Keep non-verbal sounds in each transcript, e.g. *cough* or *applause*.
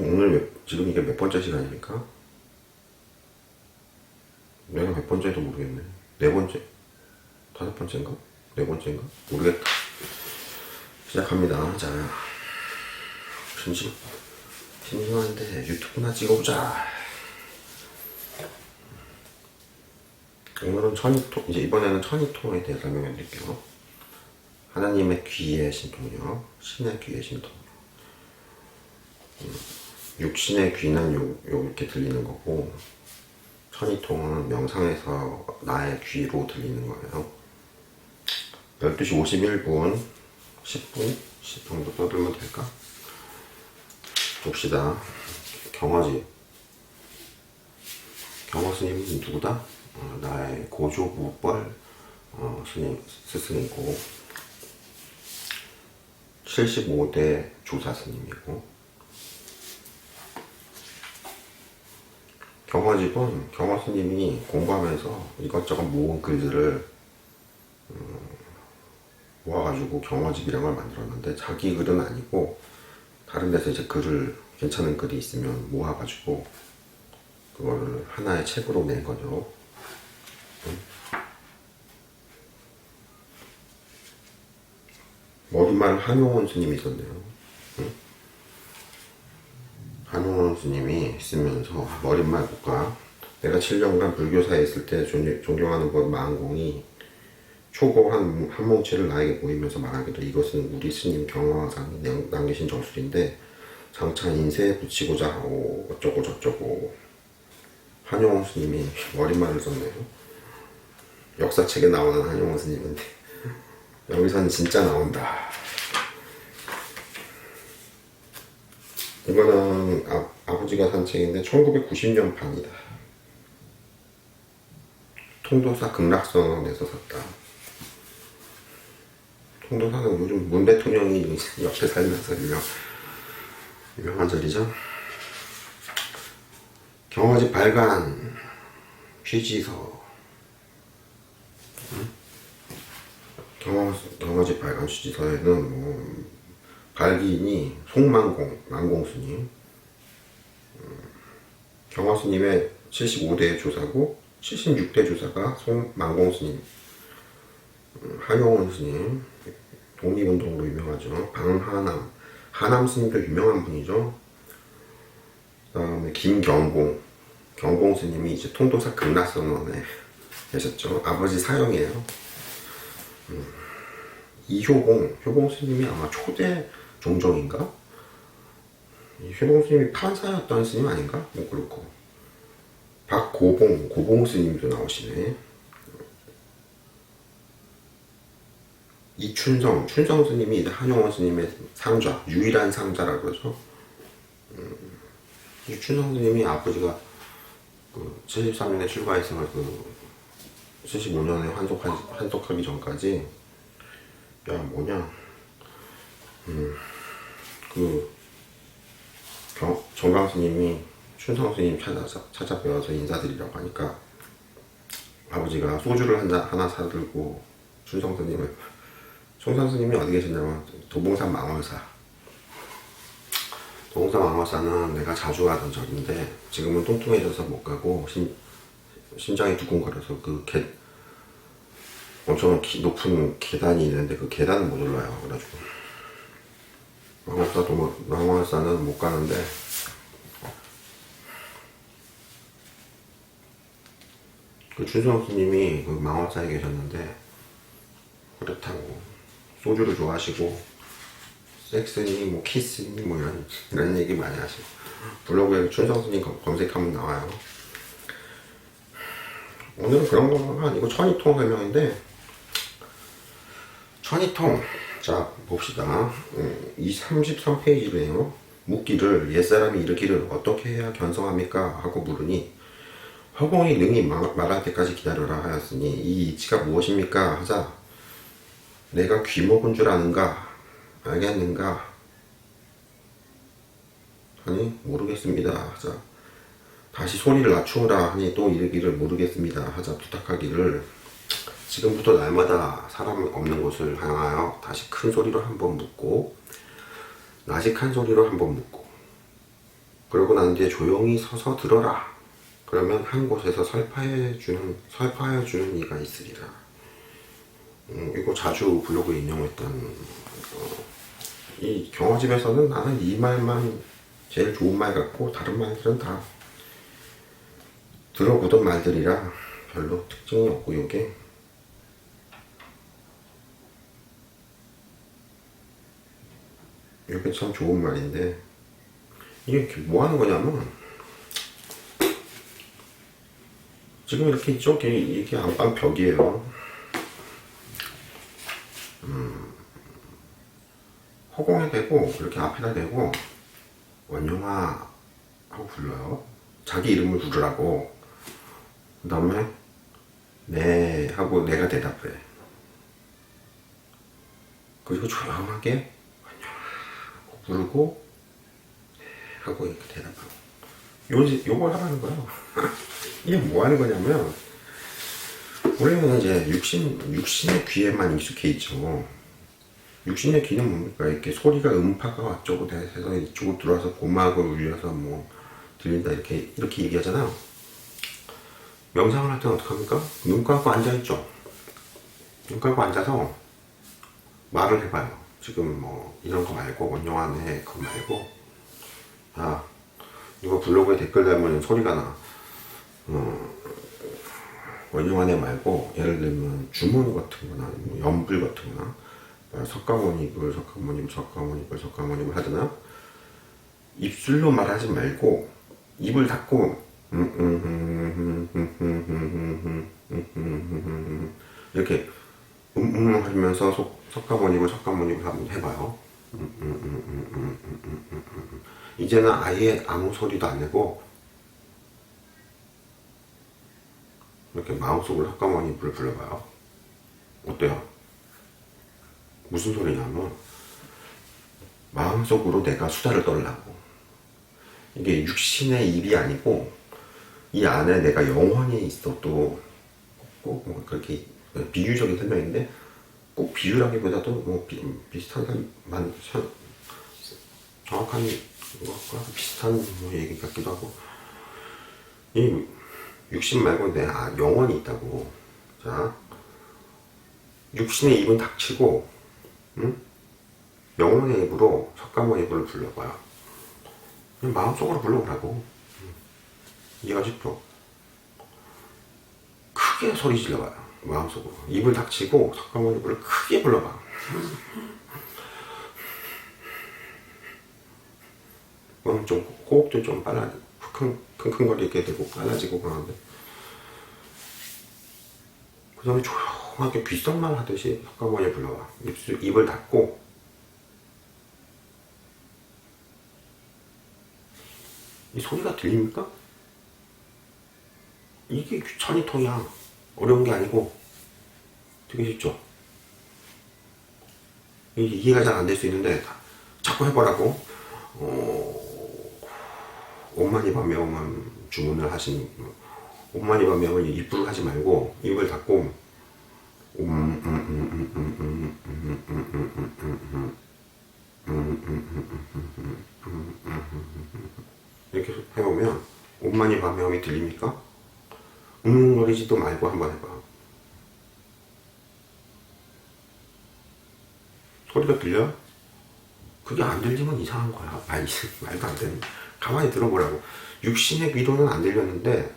오늘 몇, 지금 이게 몇 번째 시간입니까? 내가 몇 번째도 모르겠네. 네 번째? 다섯 번째인가? 네 번째인가? 모르겠다. 시작합니다. 자, 심심, 심심한데 유튜브나 찍어보자. 오늘은 천이통, 이제 이번에는 천이통에 대해 설명해 드릴게요. 하나님의 귀의 신통이요. 신의 귀의 신통. 음, 육신의 귀는 요, 요 이렇게 들리는 거고, 천이통은 명상에서 나의 귀로 들리는 거예요. 12시 51분, 10분, 10분 정도 떠들면 될까? 봅시다. 경화지. 경화 스님은 누구다? 어, 나의 고조무벌 어, 스님, 스승이고, 75대 조사 스님이고, 경화집은 경화 스님이 공부하면서 이것저것 모은 글들을 음, 모아가지고 경화집이라는 걸 만들었는데 자기 글은 아니고 다른 데서 이제 글을 괜찮은 글이 있으면 모아가지고 그거를 하나의 책으로 낸 거죠. 음. 머리말 한용원 스님이 있었네요. 응? 한용원 스님이 쓰면서 머릿말 볼까? 내가 7년간 불교사에 있을 때 존- 존경하는 것 마은공이 초고 한, 한 뭉치를 나에게 보이면서 말하기를 이것은 우리 스님 경화상이 남- 남기신 정술인데 장차 인쇄에 붙이고자 하고 어쩌고 저쩌고 한용원 스님이 머릿말을 썼네요. 역사책에 나오는 한용원 스님인데 *laughs* 여기서는 진짜 나온다. 이거는 아, 아버지가 산 책인데 1990년 판이다. 통도사 극락선언에서 샀다. 통도사는 요즘 문 대통령이 옆에 살면서 유명, 유명한 절이죠. 경화집 발간 취지서 경화, 경화집 발간 취지서에는 뭐 발기인이 송만공, 만공스님. 음, 경화스님의 75대 조사고 76대 조사가 송만공 스님. 음, 한용원 스님. 독립운동으로 유명하죠. 방하남 하남 스님도 유명한 분이죠. 그 다음에 김경공 경공 스님이 이제 통도사 극락선원에 계셨죠. 아버지 사형이에요. 이효공, 효공 스님이 아마 초대 이 효공 스님이 판사였던 스님 아닌가? 뭐 그렇고. 박고봉, 고봉 스님도 나오시네. 이춘성, 춘성 스님이 한용원 스님의 상좌, 유일한 상자라고 그러죠. 음, 이 춘성 스님이 아버지가 그 73년에 출가해서 그 75년에 환속하기, 환속하기 전까지 야 뭐냐 음그 정강 스님이 춘성 스님 찾아서 찾아뵈어서 인사드리려고 하니까 아버지가 소주를 하나, 하나 사들고 춘성 스님을 춘성 스님이 어디 계셨냐면 도봉산 망월사 도봉산 망월사는 내가 자주 가던 절인데 지금은 뚱뚱해져서 못 가고 심, 심장이 두근거려서 그 개, 엄청 기- 높은 계단이 있는데 그 계단을 못 올라요. 그래가지고 망월사도 뭐, 망월사는 못 가는데. 그 춘성 스님이 그 망월사에 계셨는데 그렇다고 소주를 좋아하시고 섹스니 뭐 키스니 뭐 이런 이런 얘기 많이 하시고. 블로그에 춘성 스님 검- 검색하면 나와요. 오늘은 그런 거가 아니고 천이통 설명인데 천이통 자 봅시다. 음, 이 33페이지래요. 묻기를 옛사람이 이르기를 어떻게 해야 견성합니까? 하고 물으니 허공이 능히 마- 말할 때까지 기다려라 하였으니 이 이치가 무엇입니까? 하자 내가 귀 먹은 줄 아는가? 알겠는가? 하니 모르겠습니다. 하자 다시 소리를 낮추어라 하니 또 이르기를 모르겠습니다. 하자 부탁하기를 지금부터 날마다 사람 없는 곳을 향하여 다시 큰 소리로 한 번 묻고 나직한 소리로 한 번 묻고 그러고 난 뒤에 조용히 서서 들어라. 그러면 한 곳에서 설파해 주는 설파해 주는 이가 있으리라. 음, 이거 자주 블로그에 인용했던 어, 이 경화집에서는 나는 이 말만 제일 좋은 말 같고 다른 말들은 다 들어보던 말들이라 별로 특징이 없고 이게 이게 참 좋은 말인데 이게 뭐 하는 거냐면 지금 이렇게 이쪽에 이게 안방 벽이에요. 음, 허공에 대고 이렇게 앞에다 대고 원영아 하고 불러요. 자기 이름을 부르라고. 그 다음에 네 하고 내가 대답해. 그리고 조용하게 부르고 네 하고 이렇게 대답하고. 요, 요걸 하라는 거예요. *laughs* 이게 뭐 하는 거냐면, 원래는 이제 육신, 육신의 귀에만 익숙해 있죠. 육신의 귀는 뭡니까? 이렇게 소리가 음파가 어쩌고 돼서 이쪽으로 들어와서 고막을 울려서 뭐 들린다 이렇게 이렇게 얘기하잖아요. 명상을 할 때는 어떡합니까? 눈 감고 앉아 있죠. 눈 감고 앉아서 말을 해봐요. 지금 뭐 이런 거 말고 원영환의 그거 말고 아 누가 블로그에 댓글 달면 소리가 나. 어, 원영환의 말고 예를 들면 주문 같은 거나 뭐 연불 같은 거나 뭐 석가모니불 석가모니불 석가모니불 석가모니불 하잖아 입술로 말하지 말고 입을 닫고 이렇게 음음 하면서 석- 석가모니불 석가모니불 한번 해봐요 이제는 아예 아무 소리도 안 내고 이렇게 마음속으로 석가모니 불을 불러봐요. 어때요? 무슨 소리냐면 마음속으로 내가 수다를 떨라고 이게 육신의 입이 아니고 이 안에 내가 영혼이 있어도 꼭뭐 그렇게 비유적인 설명인데 꼭 비유라기보다도 뭐 비, 비슷한 만 정확한 것과 비슷한 뭐 얘기 같기도 하고 이 육신 말고 내 아, 영혼이 있다고 자 육신의 입은 닥치고 응? 영혼의 입으로 석가모니 입을 불러봐요 마음속으로 불러보라고 응. 이해가 쉽죠? 크게 소리 질러봐요 마음속으로. 입을 닥치고 석가모니 입을 크게 불러봐. 그럼 좀 호흡도 좀 빨라 킁, 킁킁거리게 되고 빨라지고 그러는데. 그 다음에 조용하게 귓속말 하듯이 석가모니 불러와 입술, 입을 닫고. 이 소리가 들립니까? 이게 천이통이야 어려운 게 아니고 되게 쉽죠 이해가 잘 안 될 수 있는데 자꾸 해보라고 어, 옷만이 밤매오만 주문을 하신 옷만이 밤매오만 입으로 하지 말고 입을 닫고 이렇게 해보면 옷만이 밤매오이 들립니까? 웅거리지도 말고 한번 해봐 소리가 들려? 그게 안 들리면 이상한 거야. 아니, 말도 안 되는. 가만히 들어보라고. 육신의 귀로는 안 들렸는데,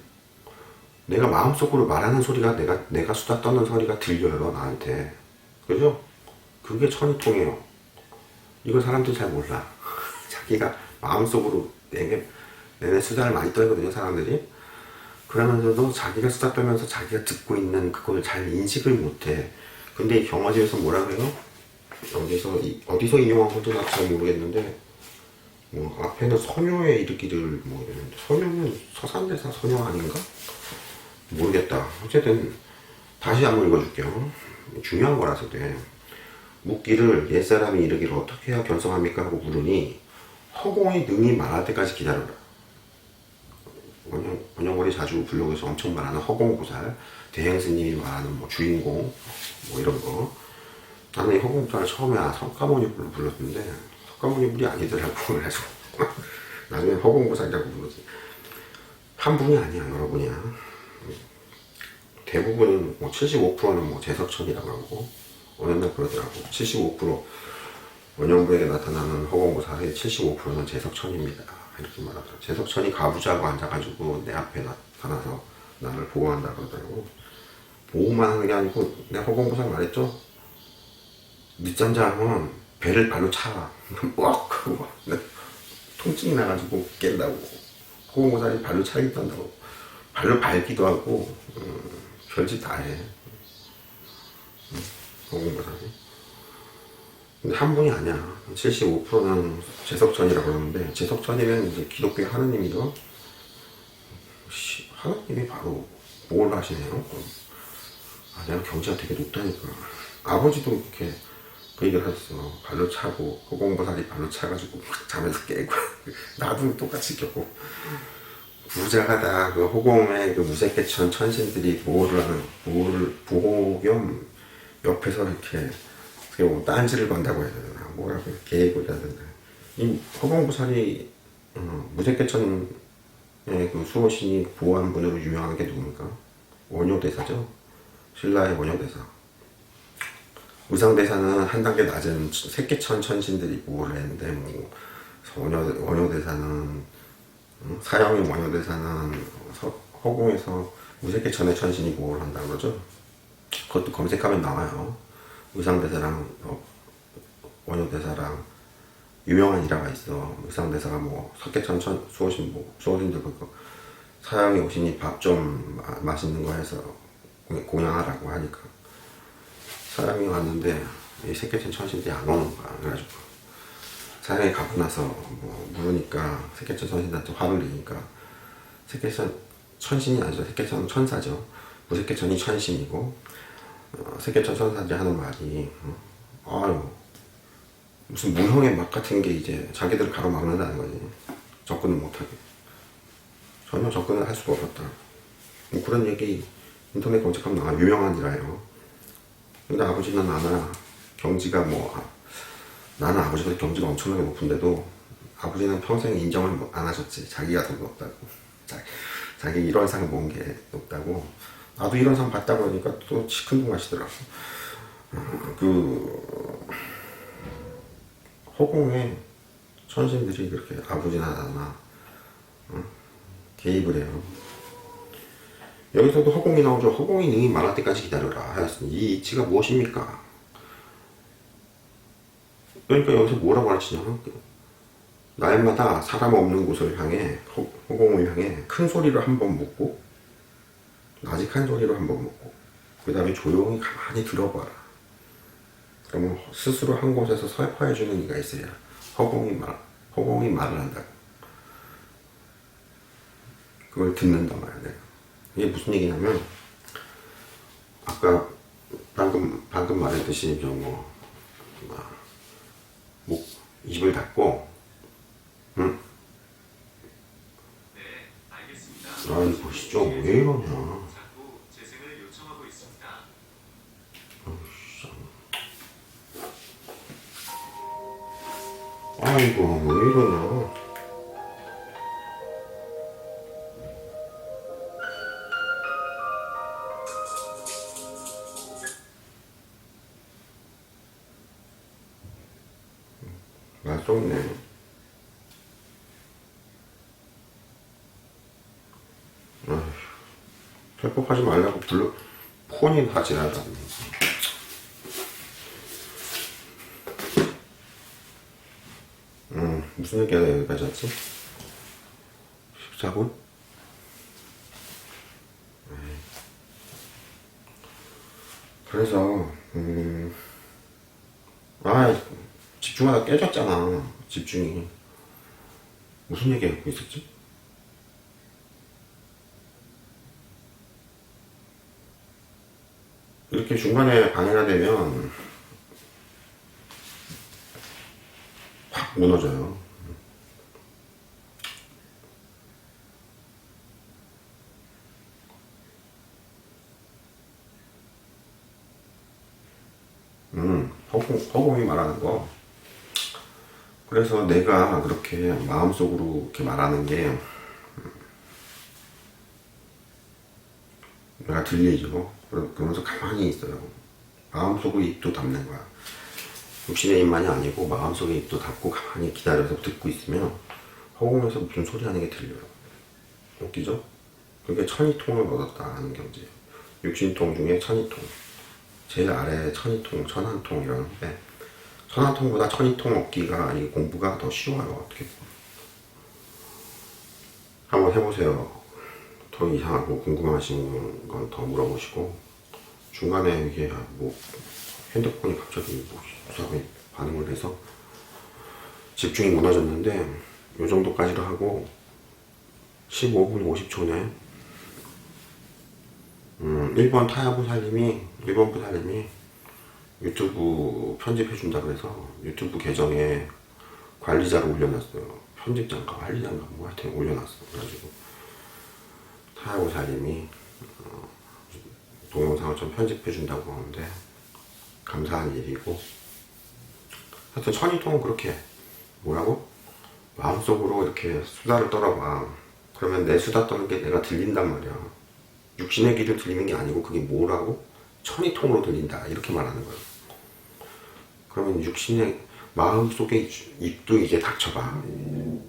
내가 마음속으로 말하는 소리가 내가, 내가 수다 떠는 소리가 들려요, 나한테. 그죠? 그게 천이통이에요. 이걸 사람들이 잘 몰라. *laughs* 자기가 마음속으로 내게, 내내 수다를 많이 떨거든요, 사람들이. 그러면서도 자기가 수다 떨면서 자기가 듣고 있는 그걸 잘 인식을 못해. 근데 이 경화지에서 뭐라 그래요? 어디서 이- 어디서 인용한 건지 잘 모르겠는데 뭐 앞에는 소녀의 이르기를 뭐 이러는데 소녀는 서산대사 소녀 아닌가? 모르겠다. 어쨌든 다시 한번 읽어줄게요. 중요한 거라서 돼. 묻기를 옛사람이 이르기를 어떻게 해야 견성합니까? 하고 물으니 허공이 능히 말할 때까지 기다려라 원형, 원형월이 자주 블로그에서 엄청 말하는 허공고살 대행스님이 말하는 뭐 주인공 뭐 이런 거 나는 이 허공고살을 처음에 아, 석가모니 불로 불렀는데 석가모니 불이 아니더라고 *laughs* 그래서 나중에 허공보살이라고 부르지. 한 분이 아니야, 여러 분이야. 대부분은 뭐 75%는 뭐 제석천이라고 하고 어느 날 그러더라고. 75% 원형부에게 나타나는 허공보살의 75%는 제석천입니다. 이렇게 말하더라고. 제석천이 가부좌고 앉아가지고 내 앞에 나타나서 나를 보호한다 그러더라고. 보호만 하는 게 아니고 내가 허공보살 말했죠? 늦잠 자면 배를 발로 차. *laughs* 뻑! 하고 막 통증이 나가지고 깬다고. 허공보살이 발로 차기도 한다고. 발로 밟기도 하고, 음, 별짓 다 해. 음, 허공보살이. 근데 한 분이 아니야. 75%는 제석천이라고 그러는데, 제석천이면 이제 기독교 하느님이죠. 씨, 하느님이 바로 뭘 하시네요. 아, 내가 경지가 되게 높다니까. 아버지도 이렇게 그 얘기를 하셨어. 발로 차고, 허공보살이 발로 차가지고 막 잠에서 깨고. *laughs* 나도 똑같이 겪고. 부자가 다 그 호공의 그 무색개천 천신들이 보호를 하는, 보호를, 보호 겸 옆에서 이렇게, 어떻게 딴지를 건다고 해야 되나. 뭐라고 되나. 이 허공보살이, 어, 무색개천의 그 수호신이 보호한 분으로 유명한 게 누굽니까? 원효대사죠? 신라의 원효대사. 의상대사는 한 단계 낮은 새끼천 천신들이 보호를 했는데 뭐 원효, 원효대사는 음, 사형의 원효대사는 서- 허공에서 무색개천의 천신이 보호를 한다는 거죠. 그것도 검색하면 나와요. 의상대사랑 어, 원효대사랑 유명한 일화가 있어. 의상대사가 뭐 석계천 천 수호신 뭐 수호신들 그거 사형이 오시니 밥 좀 맛있는 거 해서 공- 공양하라고 하니까 사람이 왔는데 이 새끼천 천신들이 안 오는 거야. 그래가지고 사람이 가고 나서 뭐 물으니까 새끼천 천신한테 화를 내니까 새끼천 천신이 아니죠. 새끼천 천사죠. 무새끼천이 천신이고 어, 새끼천 천사들이 하는 말이 어, 아유 무슨 무형의 막 같은 게 이제 자기들을 가로막는다는 거지. 접근을 못하게. 전혀 접근을 할 수가 없었다. 뭐 그런 얘기 인터넷 검색하면 나와 유명한 일화예요. 근데 아버지는 나나 경지가 뭐 아, 나는 아버지보다 경지가 엄청나게 높은데도 아버지는 평생 인정을 못- 안 하셨지 자기가 더 높다고 자, 자기 이런 상본게 높다고 나도 이런 상 봤다고 하니까 또 시큰둥 하시더라고 어, 그 허공에 천신들이 그렇게 아버지나 나나 어, 개입을 해요 여기서도 허공이 나오죠. 허공이 능이 말할 때까지 기다려라 하였으니 이 이치가 무엇입니까? 그러니까 여기서 뭐라고 가르치냐면 날마다 사람 없는 곳을 향해 허, 허공을 향해 큰 소리로 한 번 묻고 나직한 소리로 한번 묻고 그 다음에 조용히 가만히 들어봐라. 그러면 스스로 한 곳에서 설파해 주는 이가 있어야 허공이 말 허공이 말을 한다고. 그걸 듣는단 말이야. 내가. 이게 무슨 얘기냐면 아까 방금 방금 말했듯이 저 뭐 목 입을 닫고 응? 아이 보시죠 왜 이러냐 맛있네 아휴 회복하지 말라고 불러 폰이 다 지나가네 음, 무슨 얘기가 여기까지 왔지? 십자군? 에이. 그래서, 음, 아, 집중하다 깨졌잖아. 집중이. 무슨 얘기 하고 있었지? 이렇게 중간에 방해가 되면 확 무너져요. 음, 허공, 허공이 말하는 거. 그래서 내가 그렇게 마음속으로 이렇게 말하는 게 음, 내가 들리죠. 그러- 그러면서 가만히 있어요. 마음속으로 입도 닫는 거야. 육신의 입만이 아니고 마음속에 입도 닫고 가만히 기다려서 듣고 있으면 허공에서 무슨 소리 하는 게 들려요. 웃기죠? 그게 천이통을 얻었다 하는 경지예요. 육신통 중에 천이통. 제일 아래 천이통, 천한통 이러는데 천한통보다 천이통 얻기가 이 공부가 더 쉬워요. 어떻게. 한번 해보세요. 더 이상하고 궁금하신 건 더 물어보시고 중간에 이게 뭐 핸드폰이 갑자기 뭐 이상하게 반응을 해서 집중이 무너졌는데 요 정도까지로 하고 15분 50초네 음, 1번 타야부 살림이 1번 부살림이 유튜브 편집해 준다 그래서 유튜브 계정에 관리자로 올려놨어요. 편집장가 관리자인가 뭐 하여튼 올려놨어 그래가지고 타야부 살림이 어, 동영상을 좀 편집해 준다고 하는데 감사한 일이고. 하여튼 천이통은 그렇게 뭐라고? 마음속으로 이렇게 수다를 떨어봐. 그러면 내 수다 떠는 게 내가 들린단 말이야. 육신의 귀를 들리는 게 아니고 그게 뭐라고? 천이통으로 들린다. 이렇게 말하는 거예요 그러면 육신의 마음 속에 입도 이제 닥쳐봐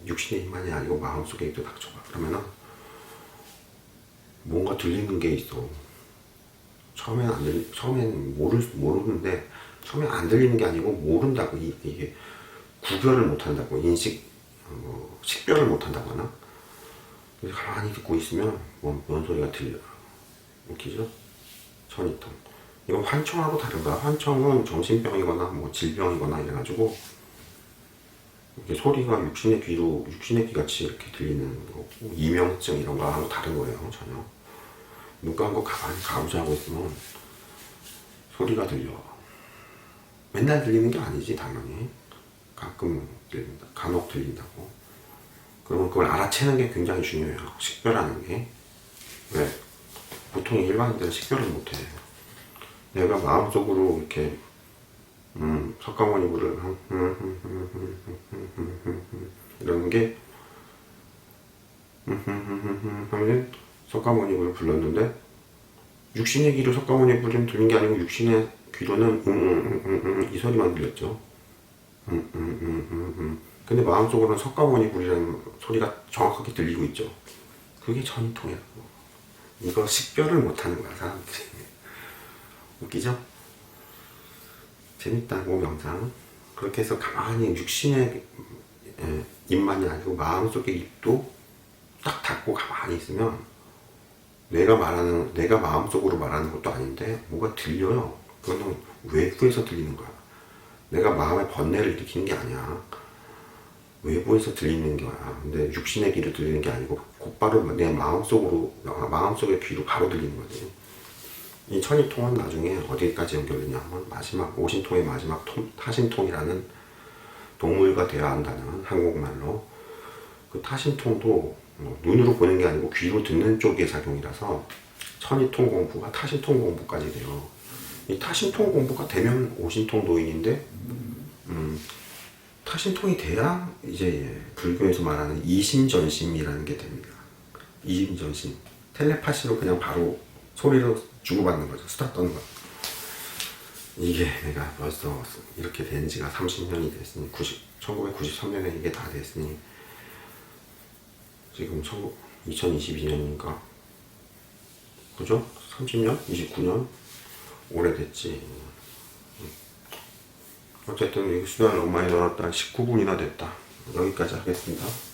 육신의 입만이 아니고 마음 속에 입도 닥쳐봐 그러면은 뭔가 들리는 게 있어 처음엔 안 들, 처음엔 모르, 모르는데, 처음엔 안 들리는 게 아니고 모른다고, 이, 이게 구별을 못 한다고, 인식, 뭐, 식별을 못? 그래서 가만히 듣고 있으면, 뭐, 뭔 소리가 들려요. 웃기죠? 천이통. 이건 환청하고 거야. 환청은 정신병이거나, 뭐, 질병이거나 이래가지고, 이게 소리가 육신의 귀로, 육신의 귀 같이 이렇게 들리는 거고, 이명증 이런 거하고 다른 거예요, 전혀. 눈 감고 가만히 가우자고 있으면 소리가 들려. 맨날 들리는 게 아니지, 당연히. 가끔 들린다. 간혹 들린다고. 그러면 그걸 알아채는 게 굉장히 중요해요. 식별하는 게. 왜? 보통 일반인들은 식별을 못해. 내가 마음속으로 이렇게, 음, 석가모니 부를, 이러는 게, 하면 석가모니를 불렀는데 육신의 귀로 석가모니 부르면 들린 게 아니고 육신의 귀로는 음, 음, 음, 음, 이 소리만 들렸죠. 음, 음, 음, 음, 음. 근데 마음속으로는 석가모니 부리라는 소리가 정확하게 들리고 있죠. 그게 전통이라고. 이거 식별을 못하는 거야 사람들이. 웃기죠? 재밌다고 명상. 그렇게 해서 가만히 육신의 예, 입만이 아니고 마음속의 입도 딱 닫고 가만히 있으면 내가 말하는 내가 마음속으로 말하는 것도 아닌데 뭐가 들려요. 그거는 외부에서 들리는 거야. 내가 마음의 번뇌를 일으키는 게 아니야. 외부에서 들리는 거야. 근데 육신의 귀로 들리는 게 아니고 곧바로 내 마음속으로 마음속의 귀로 바로 들리는 거지. 이 천이통은 나중에 어디까지 연결되냐면 마지막 오신통의 마지막 통, 타신통이라는 동물과 대화한다는 한국말로 그 타신통도 뭐 눈으로 보는 게 아니고 귀로 듣는 쪽의 작용이라서 천이통 공부가 타신통 공부까지 돼요. 이 타신통 공부가 되면 오신통 노인인데 음, 타신통이 돼야 이제 불교에서 말하는 이심전심이라는 게 됩니다. 이심전심 텔레파시로 그냥 바로 소리로 주고받는 거죠. 수다 떠는 거. 이게 내가 벌써 이렇게 된 지가 30년이 됐으니 90, 1993년에 이게 다 됐으니 지금 2022년이니까 그죠? 30년? 29년? 오래됐지 어쨌든 이 수단을 너무 많이 늘었다 19분이나 됐다 여기까지 하겠습니다